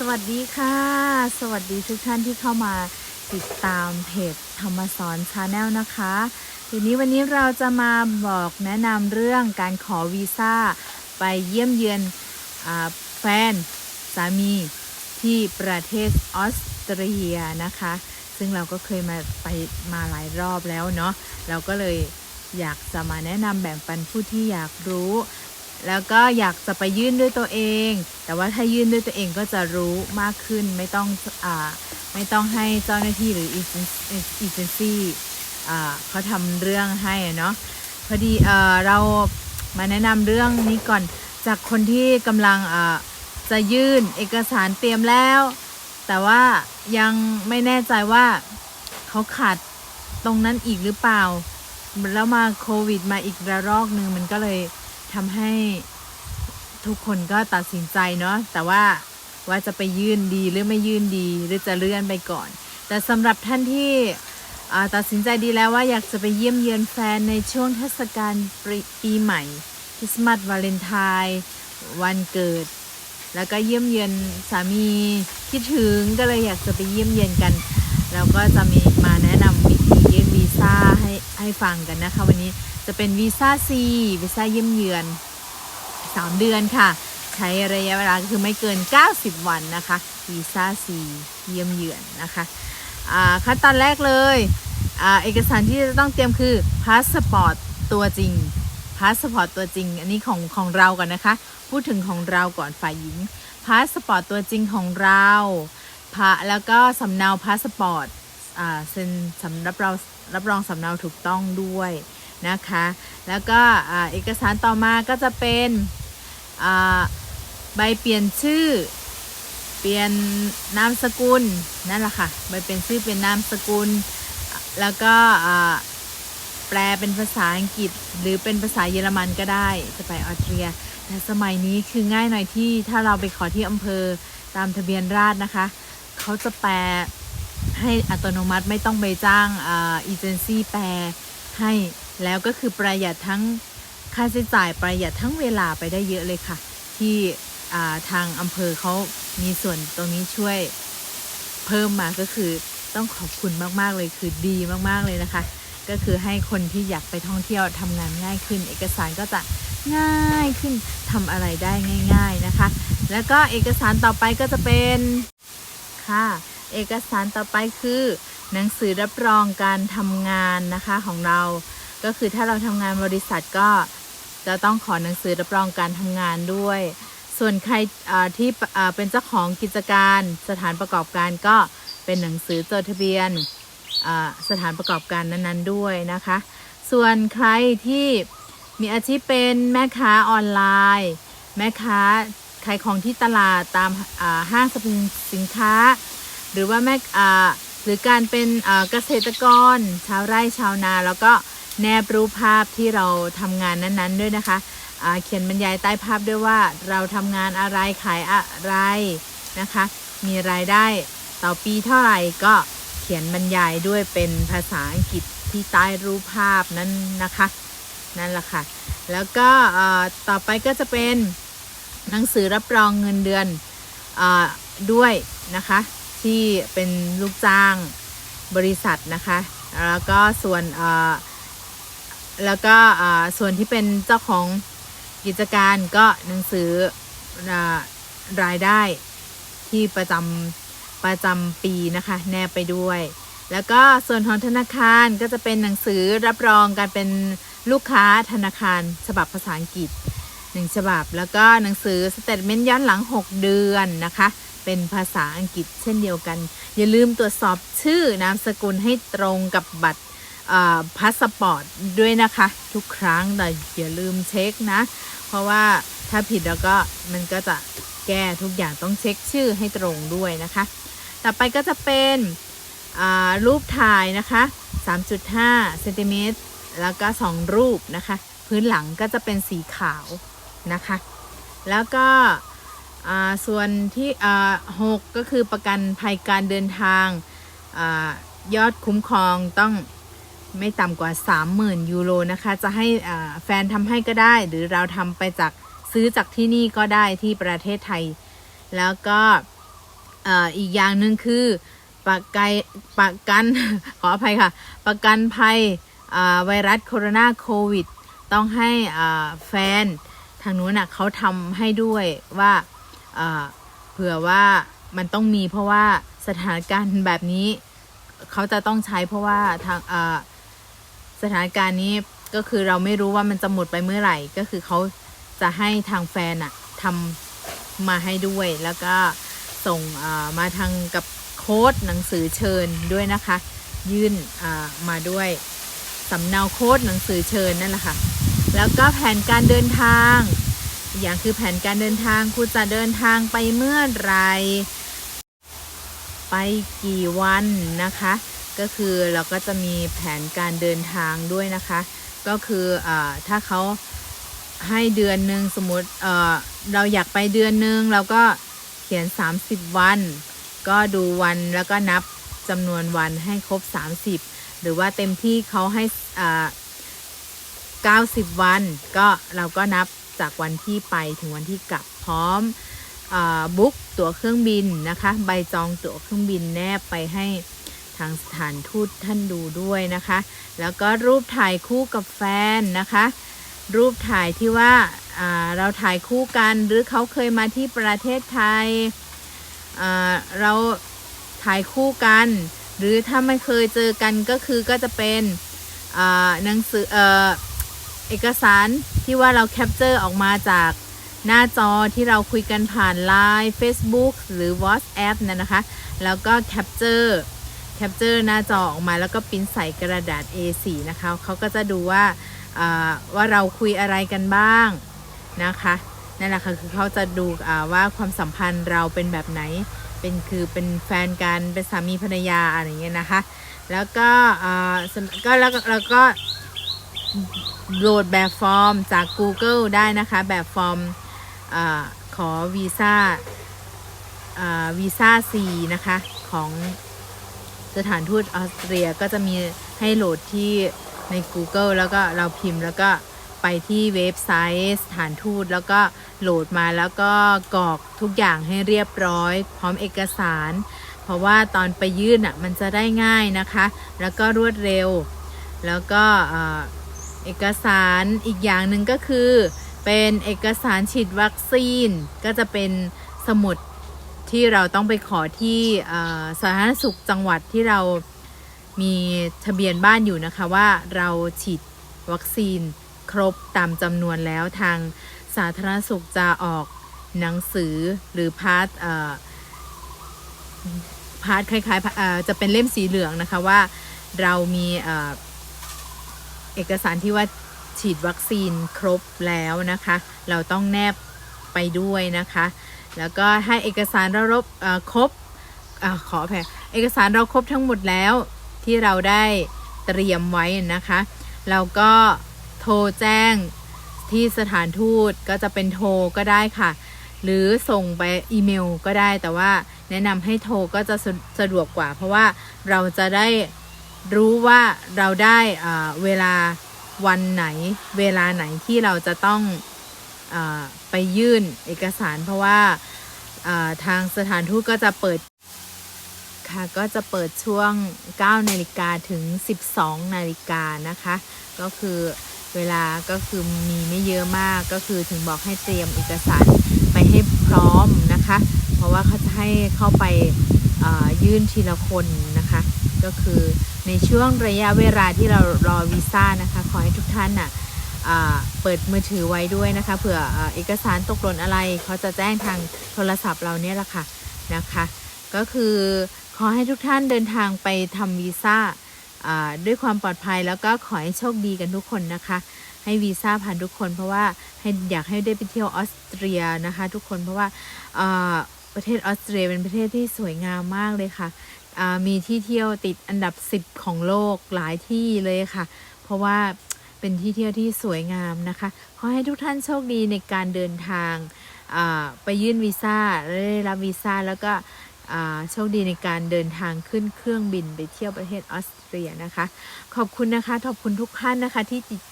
สวัสดีค่ะ สวัสดีทุกท่านที่เข้ามาติดตามเพจธรรมสอนชาแนลนะคะทีนี้วันนี้เราจะมาบอกแนะนำเรื่องการขอวีซ่าไปเยี่ยมเยือนอแฟนสามีที่ประเทศออสเตรียนะคะ ซึ่งเราก็เคยมาไปมาหลายรอบแล้วเนาะเราก็เลยอยากจะมาแนะนำแบ่งปันผู้ที่อยากรู้ แล้วก็อยากจะไปยื่นด้วยตัวเอง แต่ว่าถ้ายื่นด้วยตัวเองก็จะรู้มากขึ้นไม่ต้องอ่าไม่ต้องให้เจ้าหน้าที่หรืออีเจนซี่อ่าเขาทำเรื่องให้เนาะพอดีเออเรามาแนะนำเรื่องนี้ก่อนจากคนที่กำลังอ่าจะยื่นเอกสารเตรียมแล้ว แต่ว่ายังไม่แน่ใจว่าเขาขาดตรงนั้นอีกหรือเปล่า แล้วมาโควิดมาอีกระลอกหนึ่งมันก็เลย ทำให้ทุกคนก็ตัดสินใจเนาะแต่ว่าว่าจะไปยื่นดีหรือไม่ยื่นดีหรือจะเลื่อนไปก่อน แต่สำหรับท่านที่ตัดสินใจดีแล้วว่าอยากจะไปเยี่ยมเยือนแฟนในช่วงเทศกาลปีปีใหม่คริสต์มาสวาเลนไทน์วันเกิด แล้วก็เยี่ยมเยือนสามีคิดถึงก็เลยอยากจะไปเยี่ยมเยือนกัน แล้วก็จะมีมาแนะนำวิธียื่นวีซ่าให้ ให้ฟังกันนะคะ วันนี้จะเป็นวีซ่า C วีซ่าเยี่ยมเยือน 3 เดือนค่ะ ใช้ระยะเวลาคือไม่เกิน 90 วันนะคะวีซ่า C เยี่ยมเยือนนะคะขั้นตอนแรกเลยอเอกสารที่จะต้องเตรียมคือพาสปอร์ตตัวจริงพาสปอร์ตตัวจริง อันนี้ของของเราก่อนนะคะ พูดถึงของเราก่อนฝ่ายหญิงพาสปอร์ตตัวจริงของเราพะแล้วก็สำเนาพาสปอร์ตเซ็นสำหรับเรา รับรองสำเนาถูกต้องด้วยนะคะ แล้วก็เอกสารต่อมาก็จะเป็นใบเปลี่ยนชื่อ เปลี่ยนนามสกุลนั่นแหละค่ะใบเปลี่ยนชื่อเป็นนามสกุล แล้วก็แปลเป็นภาษาอังกฤษ หรือเป็นภาษาเยอรมันก็ได้จะไปออสเตรีย แต่สมัยนี้คือง่ายหน่อยที่ถ้าเราไปขอที่อำเภอตามทะเบียนราษนะคะ เขาจะแปล ให้อัตโนมัติไม่ต้องไปจ้างอ่าเอเจนซี่แปลให้แล้วก็คือประหยัดทั้งค่าใช้จ่ายประหยัดทั้งเวลาไปได้เยอะเลยค่ะ ที่อ่าทางอำเภอเขามีส่วนตรงนี้ช่วยเพิ่มมาก็คือต้องขอบคุณมากๆเลยคือดีมากๆเลยนะคะ ก็คือให้คนที่อยากไปท่องเที่ยวทำงานง่ายขึ้น เอกสารก็จะง่ายขึ้นทำอะไรได้ง่าย ๆนะคะ แล้วก็เอกสารต่อไปก็จะเป็นค่ะ เอกสารต่อไปคือ หนังสือรับรองการทำงานนะคะของเรา ก็คือถ้าเราทำงานบริษัทก็จะต้องขอหนังสือรับรองการทำงานด้วย ส่วนใครที่เป็นเจ้าของกิจการสถานประกอบการก็เป็นหนังสือจดทะเบียนสถานประกอบการนั้นๆด้วยนะคะ ส่วนใครที่มีอาชีพเป็นแม่ค้าออนไลน์ แม่ค้าขายของที่ตลาดตามห้างสรรพสินค้า หรือว่าแม่หรือการเป็นเกษตรกร ชาวไร่ชาวนา แล้วก็แนบรูปภาพที่เราทำงานนั้นๆด้วยนะคะเขียนบรรยายใต้ภาพด้วยว่าเราทำงานอะไรขายอะไรนะคะ มีรายได้ต่อปีเท่าไหร่ก็เขียนบรรยายด้วยเป็นภาษาอังกฤษที่ใต้รูปภาพนั้นนะคะนั่นแหละค่ะ แล้วก็ต่อไปก็จะเป็นหนังสือรับรองเงินเดือนอด้วยนะคะ ที่เป็นลูกจ้างบริษัทนะคะ แล้วก็ส่วนแล้วก็ส่วนที่เป็นเจ้าของกิจการก็หนังสือรายได้ที่ประจำประจำปีนะคะ แนบไปด้วย แล้วก็ส่วนของธนาคารก็จะเป็นหนังสือรับรองการเป็นลูกค้าธนาคารฉบับภาษาอังกฤษ หนึ่งฉบับ แล้วก็หนังสือสเตทเมนต์ย้อนหลัง 6 เดือนนะคะ เป็นภาษาอังกฤษเช่นเดียวกัน อย่าลืมตรวจสอบชื่อนามสกุลให้ตรงกับบัตรพาสปอร์ตด้วยนะคะ ทุกครั้งแต่อย่าลืมเช็คนะ เพราะว่าถ้าผิดแล้วก็มันก็จะแก้ทุกอย่างต้องเช็คชื่อให้ตรงด้วยนะคะ ต่อไปก็จะเป็นรูปถ่ายนะคะ 3.5เซนติเมตรแล้วก็ 2 รูปนะคะ พื้นหลังก็จะเป็นสีขาว นะคะ แล้วก็ส่วนที่หกก็คือประกันภัยการเดินทางอยอดคุ้มครองต้องไม่ต่ำกว่า 30,000 ยูโรนะคะ จะให้แฟนทำให้ก็ได้ หรือเราทำไปจากซื้อจากที่นี่ก็ได้ที่ประเทศไทย แล้วก็อีกอย่างหนึ่งคือประกันประกันขออภัยค่ะ ประกันภัยไวรัสโคโรนาโควิด ต้องให้แฟนางนู้นน่ะเขาทำให้ด้วยว่าเผื่อว่ามันต้องมีเพราะว่าสถานการณ์แบบนี้เขาจะต้องใช้เพราะว่าทางสถานการณ์นี้ก็คือเราไม่รู้ว่ามันจะหมดไปเมื่อไหร่ ก็คือเขาจะให้ทางแฟนอะทำมาให้ด้วย แล้วก็ส่งมาทางกับโค้ดหนังสือเชิญด้วยนะคะ ยื่นมาด้วยสำเนาโค้ดหนังสือเชิญนั่นแหละค่ะ แล้วก็แผนการเดินทาง อย่างคือแผนการเดินทางคุณจะเดินทางไปเมื่อไร ไปกี่วันนะคะ ก็คือเราก็จะมีแผนการเดินทางด้วยนะคะ ก็คืออถ้าเขาให้เดือนหนึ่งสมมติเอ่อเราอยากไปเดือนหนึ่งเราก็เขียน 30 วัน ก็ดูวันแล้วก็นับจำนวนวันให้ครบ 30 หรือว่าเต็มที่เขาให้อ่า 90 วัน ก็เราก็นับจากวันที่ไปถึงวันที่กลับพร้อมอบุ๊กตั๋วเครื่องบินนะคะ ใบจองตั๋วเครื่องบินแนบไปให้ทางสถานทูตท่านดูด้วยนะคะ แล้วก็รูปถ่ายคู่กับแฟนนะคะ รูปถ่ายที่ว่าาเราถ่ายคู่กันหรือเขาเคยมาที่ประเทศไทย เราถ่ายคู่กัน หรือถ้าไม่เคยเจอกันก็คือก็จะเป็นหนังสือ เอกสารที่ว่าเราแคปเจอร์ออกมาจากหน้าจอที่เราคุยกันผ่าน Line Facebook หรือ WhatsApp นั่นนะคะ แล้วก็แคปเจอร์แคปเจอร์หน้าจอออกมาแล้วก็ปิ้นใส่กระดาษ A4 นะคะเขาก็จะดูว่าว่าเราคุยอะไรกันบ้างนะคะนั่นแหละค่ะคือเขาจะดูว่าความสัมพันธ์เราเป็นแบบไหน เป็นคือเป็นแฟนกันเป็นสามีภรรยาอะไรเงี้ยนะคะ แล้วก็อ่าสำก็แล้วก็แล้วก็ โหลดแบบฟอร์มจาก Google ได้นะคะ แบบฟอร์มอขอวีซ่าวีซ่า C นะคะ ของสถานทูตออสเตรียก็จะมีให้โหลดที่ใน Google แล้วก็เราพิมพ์แล้วก็ไปที่เว็บไซต์สถานทูตแล้วก็โหลดมาแล้วก็กรอกทุกอย่างให้เรียบร้อย พร้อมเอกสาร เพราะว่าตอนไปยื่นอะมันจะได้ง่ายนะคะ แล้วก็รวดเร็ว แล้วก็ เอกสารอีกอย่างหนึ่งก็คือ เป็นเอกสารฉีดวัคซีน ก็จะเป็นสมุดที่เราต้องไปขอที่สาธารณสุขจังหวัดที่เรามีทะเบียนบ้านอยู่นะคะว่าเราฉีดวัคซีนครบตามจำนวนแล้วทางสาธารณสุขจะออกหนังสือหรือพาร์ทเอ่อพาร์ทคล้ายๆจะเป็นเล่มสีเหลืองนะคะว่าเรามี เอกสารที่ว่าฉีดวัคซีนครบแล้วนะคะ เราต้องแนบไปด้วยนะคะ แล้วก็ให้เอกสารเรารบครบอขอแผ่เอกสารเราครบทั้งหมดแล้วที่เราได้เตรียมไว้นะคะ เราก็โทรแจ้งที่สถานทูตก็จะเป็นโทรก็ได้ค่ะ หรือส่งไปอีเมลก็ได้แต่ว่าแนะนำให้โทรก็จะสะสะดวกกว่า เพราะว่าเราจะได้ รู้ว่าเราได้เวลาวันไหน เวลาไหนที่เราจะต้องอไปยื่นเอกสาร เพราะว่าทางสถานทูตก็จะเปิดค่ะก็จะเปิดช่วง 9 นาฬิกาถึง 12 นาฬิกานะคะ ก็คือเวลาก็คือมีไม่เยอะมากก็คือถึงบอกให้เตรียมเอกสารไปให้พร้อมนะคะ เพราะว่าเขาจะให้เข้าไปยื่นทีละคน ก็คือในช่วงระยะเวลาที่เรารอวีซ่านะคะขอให้ทุกท่านน่ะอ่าเปิดมือถือไว้ด้วยนะคะเผื่อเอกสารตกหล่นอะไรเขาจะแจ้งทางโทรศัพท์เราเนี่ยแหละค่ะนะคะ ก็คือขอให้ทุกท่านเดินทางไปทำวีซ่าด้วยความปลอดภัยแล้วก็ขอให้โชคดีกันทุกคนนะคะ ให้วีซ่าผ่านทุกคน เพราะว่าให้อยากให้ได้ไปเที่ยวออสเตรียนะคะ ทุกคนเพราะว่าประเทศออสเตรียเป็นประเทศที่สวยงามมากเลยค่ะ มีที่เที่ยวติดอันดับ 10 ของโลกหลายที่เลยค่ะ เพราะว่าเป็นที่เที่ยวที่สวยงามนะคะ ขอให้ทุกท่านโชคดีในการเดินทางไปยื่นวีซ่าและได้รับวีซ่าแล้วก็โชคดีในการเดินทางขึ้นเครื่องบินไปเที่ยวประเทศออสเตรียนะคะ ขอบคุณนะคะ ขอบคุณทุกท่านนะคะที่ติด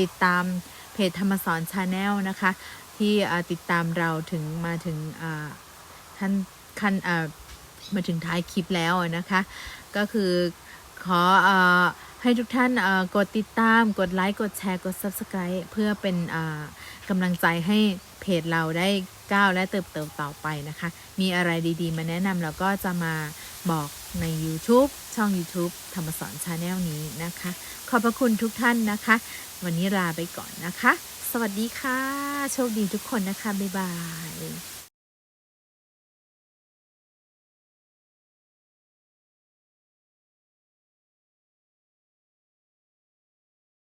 ติดตามเพจธรรมสอนชาแนลนะคะ ที่ติดตามเราถึงมาถึงท่านคันอ่า มาถึงท้ายคลิปแล้วนะคะ ก็คือขออให้ทุกท่านกดติดตาม กดไลค์ กดแชร์ กด Subscribe เพื่อเป็นกำลังใจให้เพจเราได้ก้าวและเติบโตต่อไปนะคะ มีอะไรดีๆ มาแนะนำเราก็จะมาบอกใน YouTube ช่อง YouTube ธรรมสอนชาแนลนี้นะคะ ขอบพระคุณทุกท่านนะคะ วันนี้ลาไปก่อนนะคะ สวัสดีค่ะ โชคดีทุกคนนะคะ บ๊ายบาย